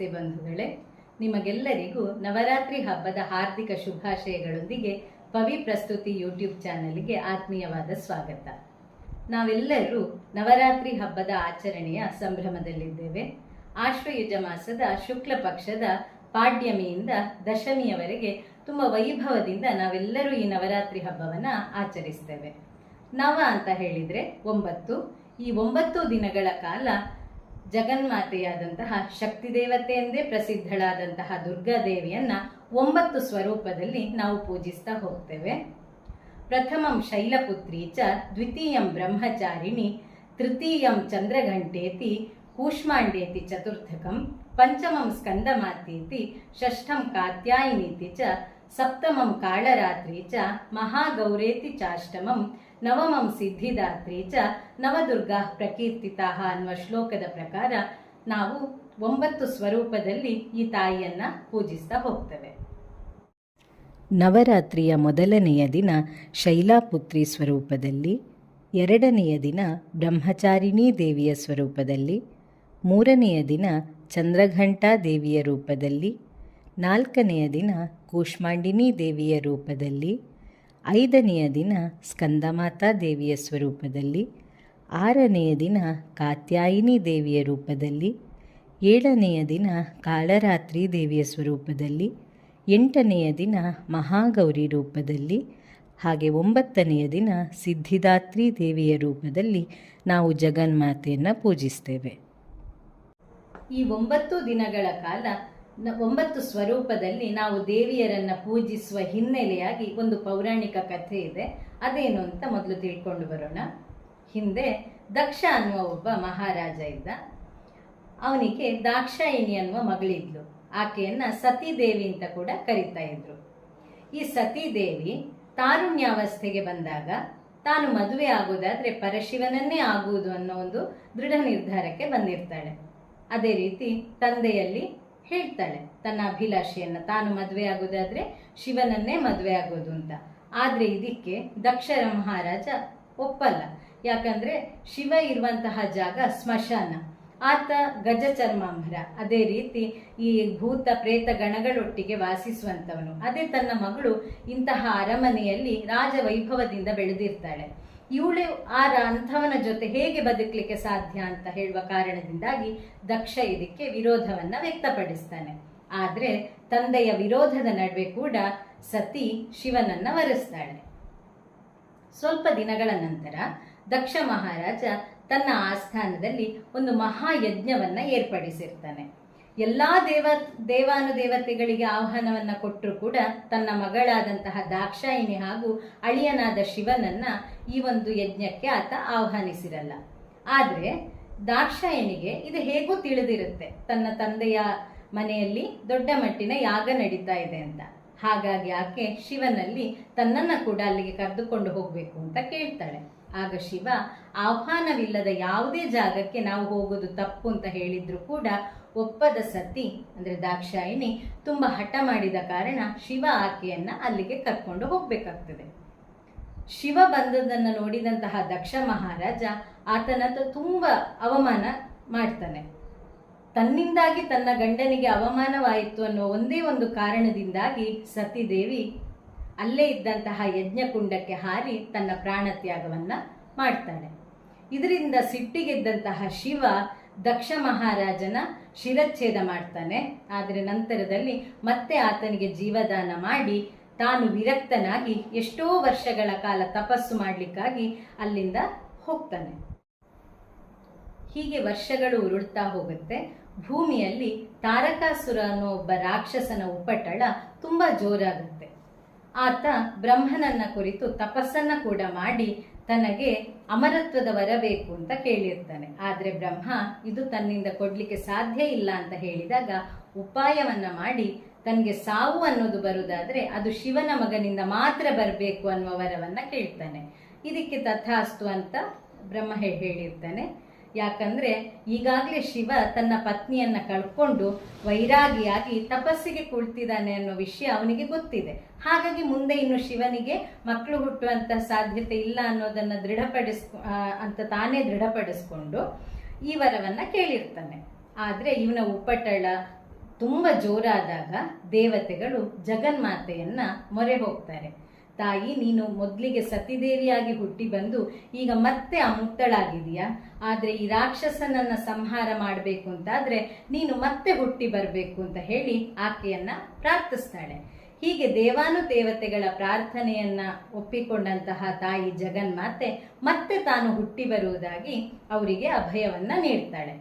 ನಮಸ್ತೆ ಬಂಧುಗಳೇ. ನಿಮಗೆಲ್ಲರಿಗೂ ನವರಾತ್ರಿ ಹಬ್ಬದ ಹಾರ್ದಿಕ ಶುಭಾಶಯಗಳೊಂದಿಗೆ ಪವಿ ಪ್ರಸ್ತುತಿ ಯೂಟ್ಯೂಬ್ ಚಾನೆಲ್ಗೆ ಆತ್ಮೀಯವಾದ ಸ್ವಾಗತ. ನಾವೆಲ್ಲರೂ ನವರಾತ್ರಿ ಹಬ್ಬದ ಆಚರಣೆಯ ಸಂಭ್ರಮದಲ್ಲಿದ್ದೇವೆ. ಆಶ್ವಯುಜ ಮಾಸದ ಶುಕ್ಲ ಪಕ್ಷದ ಪಾಡ್ಯಮಿಯಿಂದ ದಶಮಿಯವರೆಗೆ ತುಂಬ ವೈಭವದಿಂದ ನಾವೆಲ್ಲರೂ ಈ ನವರಾತ್ರಿ ಹಬ್ಬವನ್ನ ಆಚರಿಸ್ತೇವೆ. ನವ ಅಂತ ಹೇಳಿದ್ರೆ ಒಂಬತ್ತು. ಈ ಒಂಬತ್ತು ದಿನಗಳ ಕಾಲ ಜಗನ್ಮಾತೆಯಾದಂತಹ ಶಕ್ತಿ ದೇವತೆ ಎಂದೇ ಪ್ರಸಿದ್ಧಳಾದಂತಹ ದುರ್ಗಾದೇವಿಯನ್ನ ಒಂಬತ್ತು ಸ್ವರೂಪದಲ್ಲಿ ನಾವು ಪೂಜಿಸ್ತಾ ಹೋಗ್ತೇವೆ. ಪ್ರಥಮಂ ಶೈಲಪುತ್ರಿ ಚ, ದ್ವಿತೀಯಂ ಬ್ರಹ್ಮಚಾರಿಣಿ, ತೃತೀಯಂ ಚಂದ್ರಘಂಟೇತಿ, ಕೂಷ್ಮಾಂಡೇತಿ ಚತುರ್ಥಕಂ, ಪಂಚಮಂ ಸ್ಕಂದಮಾತೀತಿ ಷಷ್ಠಂ ಕಾತ್ಯಾಯಿನೀತಿ ಚ, ಸಪ್ತಮಂ ಕಾಳರಾತ್ರಿ ಚ, ಮಹಾಗೌರೇತಿ ಚಾಷ್ಟಮಂ ನವಮಂ ಸಿದ್ಧಿದಾತ್ರಿ ಚ ನವದುರ್ಗಾ ಪ್ರಕೀರ್ತಿತಾ ಅನ್ನುವ ಶ್ಲೋಕದ ಪ್ರಕಾರ ನಾವು ಒಂಬತ್ತು ಸ್ವರೂಪದಲ್ಲಿ ಈ ತಾಯಿಯನ್ನ ಪೂಜಿಸ್ತಾ ಹೋಗ್ತೇವೆ. ನವರಾತ್ರಿಯ ಮೊದಲನೆಯ ದಿನ ಶೈಲಾಪುತ್ರಿ ಸ್ವರೂಪದಲ್ಲಿ, ಎರಡನೆಯ ದಿನ ಬ್ರಹ್ಮಚಾರಿಣಿ ದೇವಿಯ ಸ್ವರೂಪದಲ್ಲಿ, ಮೂರನೆಯ ದಿನ ಚಂದ್ರಘಂಟಾ ದೇವಿಯ ರೂಪದಲ್ಲಿ, ನಾಲ್ಕನೆಯ ದಿನ ಕೂಷ್ಮಾಂಡಿನಿ ದೇವಿಯ ರೂಪದಲ್ಲಿ ಐದನೆಯ ದಿನ ಸ್ಕಂದಮಾತಾ ದೇವಿಯ ಸ್ವರೂಪದಲ್ಲಿ, ಆರನೆಯ ದಿನ ಕಾತ್ಯಾಯಿನಿ ದೇವಿಯ ರೂಪದಲ್ಲಿ, ಏಳನೆಯ ದಿನ ಕಾಳರಾತ್ರಿ ದೇವಿಯ ಸ್ವರೂಪದಲ್ಲಿ, ಎಂಟನೆಯ ದಿನ ಮಹಾಗೌರಿ ರೂಪದಲ್ಲಿ, ಹಾಗೆ ಒಂಬತ್ತನೆಯ ದಿನ ಸಿದ್ಧಿದಾತ್ರಿ ದೇವಿಯ ರೂಪದಲ್ಲಿ ನಾವು ಜಗನ್ಮಾತೆಯನ್ನು ಪೂಜಿಸ್ತೇವೆ. ಈ ಒಂಬತ್ತು ದಿನಗಳ ಕಾಲ ಒಂಬತ್ತು ಸ್ವರೂಪದಲ್ಲಿ ನಾವು ದೇವಿಯರನ್ನ ಪೂಜಿಸುವ ಹಿನ್ನೆಲೆಯಾಗಿ ಒಂದು ಪೌರಾಣಿಕ ಕಥೆ ಇದೆ. ಅದೇನು ಅಂತ ಮೊದಲು ತಿಳ್ಕೊಂಡು ಬರೋಣ. ಹಿಂದೆ ದಕ್ಷ ಅನ್ನುವ ಒಬ್ಬ ಮಹಾರಾಜ ಇದ್ದ. ಅವನಿಗೆ ದಾಕ್ಷಾಯಿಣಿ ಅನ್ನುವ ಮಗಳಿದ್ಲು. ಆಕೆಯನ್ನ ಸತೀದೇವಿ ಅಂತ ಕೂಡ ಕರೀತಾ ಇದ್ರು. ಈ ಸತೀದೇವಿ ತಾರುಣ್ಯಾವಸ್ಥೆಗೆ ಬಂದಾಗ ತಾನು ಮದುವೆ ಆಗುವುದಾದ್ರೆ ಪರಶಿವನನ್ನೇ ಆಗುವುದು ಅನ್ನೋ ಒಂದು ದೃಢ ನಿರ್ಧಾರಕ್ಕೆ ಬಂದಿರ್ತಾಳೆ. ಅದೇ ರೀತಿ ತಂದೆಯಲ್ಲಿ ಹೇಳ್ತಾಳೆ, ತನ್ನ ಅಭಿಲಾಷೆಯನ್ನ ತಾನು ಮದುವೆ ಆಗೋದಾದ್ರೆ ಶಿವನನ್ನೇ ಮದುವೆ ಆಗೋದು ಅಂತ. ಆದ್ರೆ ಇದಕ್ಕೆ ದಕ್ಷರ ಮಹಾರಾಜ ಒಪ್ಪಲ್ಲ. ಯಾಕಂದ್ರೆ ಶಿವ ಇರುವಂತಹ ಜಾಗ ಸ್ಮಶಾನ. ಆತ ಗಜ ಚರ್ಮಾಂಬರ ಅದೇ ರೀತಿ ಈ ಭೂತ ಪ್ರೇತ ಗಣಗಳೊಟ್ಟಿಗೆ ವಾಸಿಸುವಂತವನು. ಅದೇ ತನ್ನ ಮಗಳು ಇಂತಹ ಅರಮನೆಯಲ್ಲಿ ರಾಜ ವೈಭವದಿಂದ ಬೆಳೆದಿರ್ತಾಳೆ. ಇವಳು ಆರ ಅಂಥವನ ಜೊತೆ ಹೇಗೆ ಬದುಕಲಿಕ್ಕೆ ಸಾಧ್ಯ ಅಂತ ಹೇಳುವ ಕಾರಣದಿಂದಾಗಿ ದಕ್ಷ ಇದಕ್ಕೆ ವಿರೋಧವನ್ನು ವ್ಯಕ್ತಪಡಿಸ್ತಾನೆ. ಆದರೆ ತಂದೆಯ ವಿರೋಧದ ನಡುವೆ ಕೂಡ ಸತಿ ಶಿವನನ್ನ ವರೆಸ್ತಾಳೆ. ಸ್ವಲ್ಪ ದಿನಗಳ ನಂತರ ದಕ್ಷ ಮಹಾರಾಜ ತನ್ನ ಆಸ್ಥಾನದಲ್ಲಿ ಒಂದು ಮಹಾಯಜ್ಞವನ್ನ ಏರ್ಪಡಿಸಿರ್ತಾನೆ. ಎಲ್ಲಾ ದೇವ, ದೇವಾನುದೇವತೆಗಳಿಗೆ ಆಹ್ವಾನವನ್ನು ಕೊಟ್ಟರು ಕೂಡ ತನ್ನ ಮಗಳಾದಂತಹ ದಾಕ್ಷಾಯಿಣಿ ಹಾಗೂ ಅಳಿಯನಾದ ಶಿವನನ್ನ ಈ ಒಂದು ಯಜ್ಞಕ್ಕೆ ಆತ ಆಹ್ವಾನಿಸಿರಲ್ಲ. ಆದರೆ ದಾಕ್ಷಾಯಣಿಗೆ ಇದು ಹೇಗೂ ತಿಳಿದಿರುತ್ತೆ. ತನ್ನ ತಂದೆಯ ಮನೆಯಲ್ಲಿ ದೊಡ್ಡ ಮಟ್ಟಿನ ಯಾಗ ನಡೀತಾ ಇದೆ ಅಂತ. ಹಾಗಾಗಿ ಆಕೆ ಶಿವನಲ್ಲಿ ತನ್ನನ್ನು ಕೂಡ ಅಲ್ಲಿಗೆ ಕರೆದುಕೊಂಡು ಹೋಗಬೇಕು ಅಂತ ಕೇಳ್ತಾಳೆ. ಆಗ ಶಿವ ಆಹ್ವಾನವಿಲ್ಲದ ಯಾವುದೇ ಜಾಗಕ್ಕೆ ನಾವು ಹೋಗೋದು ತಪ್ಪು ಅಂತ ಹೇಳಿದ್ರು ಕೂಡ ಒಪ್ಪದ ಸತಿ, ಅಂದ್ರೆ ದಾಕ್ಷಾಯಿಣಿ, ತುಂಬ ಹಠ ಮಾಡಿದ ಕಾರಣ ಶಿವ ಆಕೆಯನ್ನ ಅಲ್ಲಿಗೆ ಕರ್ಕೊಂಡು ಹೋಗ್ಬೇಕಾಗ್ತದೆ. ಶಿವ ಬಂದದನ್ನ ನೋಡಿದಂತಹ ದಕ್ಷ ಮಹಾರಾಜ ಆತನ ತುಂಬ ಅವಮಾನ ಮಾಡ್ತಾನೆ. ತನ್ನಿಂದಾಗಿ ತನ್ನ ಗಂಡನಿಗೆ ಅವಮಾನವಾಯಿತು ಅನ್ನೋ ಒಂದೇ ಒಂದು ಕಾರಣದಿಂದಾಗಿ ಸತಿದೇವಿ ಅಲ್ಲೇ ಇದ್ದಂತಹ ಯಜ್ಞಕುಂಡಕ್ಕೆ ಹಾರಿ ತನ್ನ ಪ್ರಾಣ ಮಾಡ್ತಾಳೆ ಇದರಿಂದ ಸಿಟ್ಟಿಗೆದ್ದಂತಹ ಶಿವ ದಕ್ಷ ಮಹಾರಾಜನ ಶಿರಚ್ಛೇದ ಮಾಡ್ತಾನೆ. ಆದರೆ ನಂತರದಲ್ಲಿ ಮತ್ತೆ ಆತನಿಗೆ ಜೀವದಾನ ಮಾಡಿ ತಾನು ವಿರಕ್ತನಾಗಿ ಎಷ್ಟೋ ವರ್ಷಗಳ ಕಾಲ ತಪಸ್ಸು ಮಾಡಲಿಕ್ಕಾಗಿ ಅಲ್ಲಿಂದ ಹೋಗ್ತಾನೆ. ಹೀಗೆ ವರ್ಷಗಳು ಉರುಳ್ತಾ ಹೋಗುತ್ತೆ. ಭೂಮಿಯಲ್ಲಿ ತಾರಕಾಸುರ ಅನ್ನೋ ಒಬ್ಬ ರಾಕ್ಷಸನ ಉಪಟಳ ತುಂಬಾ ಜೋರಾಗುತ್ತೆ. ಆತ ಬ್ರಹ್ಮನನ್ನ ಕುರಿತು ತಪಸ್ಸನ್ನ ಕೂಡ ಮಾಡಿ ತನಗೆ ಅಮರತ್ವದ ವರ ಬೇಕು ಅಂತ ಕೇಳಿರ್ತಾನೆ. ಆದರೆ ಬ್ರಹ್ಮ, ಇದು ತನ್ನಿಂದ ಕೊಡಲಿಕ್ಕೆ ಸಾಧ್ಯ ಇಲ್ಲ ಅಂತ ಹೇಳಿದಾಗ ಉಪಾಯವನ್ನ ಮಾಡಿ ತನಗೆ ಸಾವು ಅನ್ನೋದು ಬರುವುದಾದರೆ ಅದು ಶಿವನ ಮಗನಿಂದ ಮಾತ್ರ ಬರಬೇಕು ಅನ್ನುವ ವರವನ್ನು ಕೇಳ್ತಾನೆ. ಇದಕ್ಕೆ ತಥಾಸ್ತು ಅಂತ ಬ್ರಹ್ಮ ಹೇಳಿರ್ತಾನೆ. ಯಾಕಂದ್ರೆ ಈಗಾಗಲೇ ಶಿವ ತನ್ನ ಪತ್ನಿಯನ್ನ ಕಳ್ಕೊಂಡು ವೈರಾಗಿಯಾಗಿ ತಪಸ್ಸಿಗೆ ಕುಳ್ತಿದ್ದಾನೆ ಅನ್ನೋ ವಿಷಯ ಅವನಿಗೆ ಗೊತ್ತಿದೆ. ಹಾಗಾಗಿ ಮುಂದೆ ಇನ್ನು ಶಿವನಿಗೆ ಮಕ್ಕಳು ಹುಟ್ಟುವಂತ ಸಾಧ್ಯತೆ ಇಲ್ಲ ಅನ್ನೋದನ್ನ ದೃಢಪಡಿಸ್ ಅಂತ ತಾನೇ ದೃಢಪಡಿಸ್ಕೊಂಡು ಈ ವರವನ್ನ ಕೇಳಿರ್ತಾನೆ. ಆದ್ರೆ ಇವನ ಉಪಟಳ ತುಂಬ ಜೋರಾದಾಗ ದೇವತೆಗಳು ಜಗನ್ಮಾತೆಯನ್ನ ಮೊರೆ ಹೋಗ್ತಾರೆ. ತಾಯಿ ನೀನು ಮೊದಲಿಗೆ ಸತಿದೇವಿಯಾಗಿ ಹುಟ್ಟಿ ಬಂದು ಈಗ ಮತ್ತೆ ಆ ಮುತ್ತಳಾಗಿದೆಯಾ ಆದರೆ ಈ ರಾಕ್ಷಸನನ್ನ ಸಂಹಾರ ಮಾಡಬೇಕು ಅಂತಾದ್ರೆ ನೀನು ಮತ್ತೆ ಹುಟ್ಟಿ ಬರಬೇಕು ಅಂತ ಹೇಳಿ ಆಕೆಯನ್ನ ಪ್ರಾರ್ಥಿಸ್ತಾಳೆ. ಹೀಗೆ ದೇವಾನು ದೇವತೆಗಳ ಪ್ರಾರ್ಥನೆಯನ್ನ ಒಪ್ಪಿಕೊಂಡಂತಹ ತಾಯಿ ಜಗನ್ಮಾತೆ ಮತ್ತೆ ತಾನು ಹುಟ್ಟಿ ಬರುವುದಾಗಿ ಅವರಿಗೆ ಅಭಯವನ್ನ ನೀಡ್ತಾಳೆ.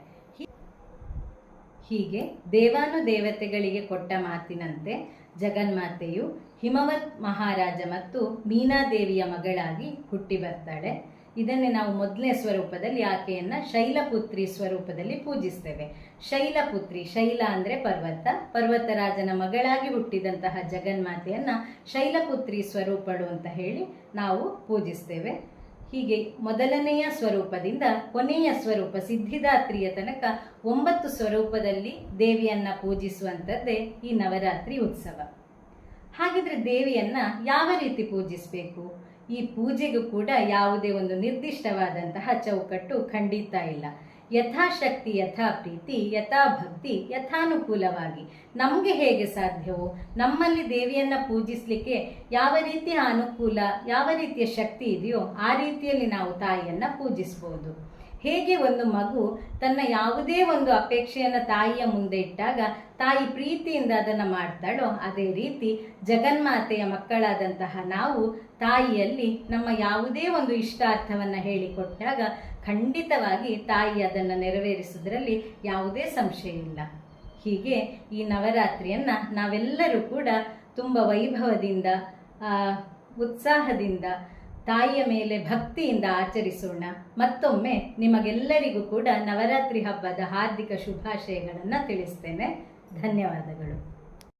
ಹೀಗೆ ದೇವಾನು ದೇವತೆಗಳಿಗೆ ಕೊಟ್ಟ ಮಾತಿನಂತೆ ಜಗನ್ಮಾತೆಯು ಹಿಮವತ್ ಮಹಾರಾಜ ಮತ್ತು ಮೀನಾದೇವಿಯ ಮಗಳಾಗಿ ಹುಟ್ಟಿ ಬರ್ತಾಳೆ. ಇದನ್ನೇ ನಾವು ಮೊದಲನೇ ಸ್ವರೂಪದಲ್ಲಿ ಆಕೆಯನ್ನು ಶೈಲಪುತ್ರಿ ಸ್ವರೂಪದಲ್ಲಿ ಪೂಜಿಸ್ತೇವೆ. ಶೈಲಪುತ್ರಿ, ಶೈಲ ಅಂದ್ರೆ ಪರ್ವತ. ಪರ್ವತರಾಜನ ಮಗಳಾಗಿ ಹುಟ್ಟಿದಂತಹ ಜಗನ್ಮಾತೆಯನ್ನ ಶೈಲಪುತ್ರಿ ಸ್ವರೂಪಳು ಅಂತ ಹೇಳಿ ನಾವು ಪೂಜಿಸ್ತೇವೆ. ಹೀಗೆ ಮೊದಲನೆಯ ಸ್ವರೂಪದಿಂದ ಕೊನೆಯ ಸ್ವರೂಪ ಸಿದ್ಧಿದಾತ್ರಿಯ ತನಕ ಒಂಬತ್ತು ಸ್ವರೂಪದಲ್ಲಿ ದೇವಿಯನ್ನು ಪೂಜಿಸುವಂಥದ್ದೇ ಈ ನವರಾತ್ರಿ ಉತ್ಸವ. ಹಾಗಿದ್ರೆ ದೇವಿಯನ್ನ ಯಾವ ರೀತಿ ಪೂಜಿಸಬೇಕು? ಈ ಪೂಜೆಗೂ ಕೂಡ ಯಾವುದೇ ಒಂದು ನಿರ್ದಿಷ್ಟವಾದಂತಹ ಚೌಕಟ್ಟು ಖಂಡಿತ ಇಲ್ಲ. ಯಥಾಶಕ್ತಿ ಯಥಾ ಪ್ರೀತಿ ಯಥಾ ಭಕ್ತಿ ಯಥಾನುಕೂಲವಾಗಿ ನಮಗೆ ಹೇಗೆ ಸಾಧ್ಯವೋ, ನಮ್ಮಲ್ಲಿ ದೇವಿಯನ್ನ ಪೂಜಿಸ್ಲಿಕ್ಕೆ ಯಾವ ರೀತಿಯ ಅನುಕೂಲ, ಯಾವ ರೀತಿಯ ಶಕ್ತಿ ಇದೆಯೋ ಆ ರೀತಿಯಲ್ಲಿ ನಾವು ತಾಯಿಯನ್ನ ಪೂಜಿಸ್ಬೋದು. ಹೇಗೆ ಒಂದು ಮಗು ತನ್ನ ಯಾವುದೇ ಒಂದು ಅಪೇಕ್ಷೆಯನ್ನು ತಾಯಿಯ ಮುಂದೆ ಇಟ್ಟಾಗ ತಾಯಿ ಪ್ರೀತಿಯಿಂದ ಅದನ್ನು ಮಾಡ್ತಾಳೋ ಅದೇ ರೀತಿ ಜಗನ್ಮಾತೆಯ ಮಕ್ಕಳಾದಂತಹ ನಾವು ತಾಯಿಯಲ್ಲಿ ನಮ್ಮ ಯಾವುದೇ ಒಂದು ಇಷ್ಟಾರ್ಥವನ್ನು ಹೇಳಿಕೊಟ್ಟಾಗ ಖಂಡಿತವಾಗಿ ತಾಯಿ ಅದನ್ನು ನೆರವೇರಿಸುವುದರಲ್ಲಿ ಯಾವುದೇ ಸಂಶಯ ಇಲ್ಲ. ಹೀಗೆ ಈ ನವರಾತ್ರಿಯನ್ನು ನಾವೆಲ್ಲರೂ ಕೂಡ ತುಂಬ ವೈಭವದಿಂದ ಉತ್ಸಾಹದಿಂದ ತಾಯಿಯ ಮೇಲೆ ಭಕ್ತಿಯಿಂದ ಆಚರಿಸೋಣ. ಮತ್ತೊಮ್ಮೆ ನಿಮಗೆಲ್ಲರಿಗೂ ಕೂಡ ನವರಾತ್ರಿ ಹಬ್ಬದ ಹಾರ್ದಿಕ ಶುಭಾಶಯಗಳನ್ನು ತಿಳಿಸ್ತೇನೆ. ಧನ್ಯವಾದಗಳು.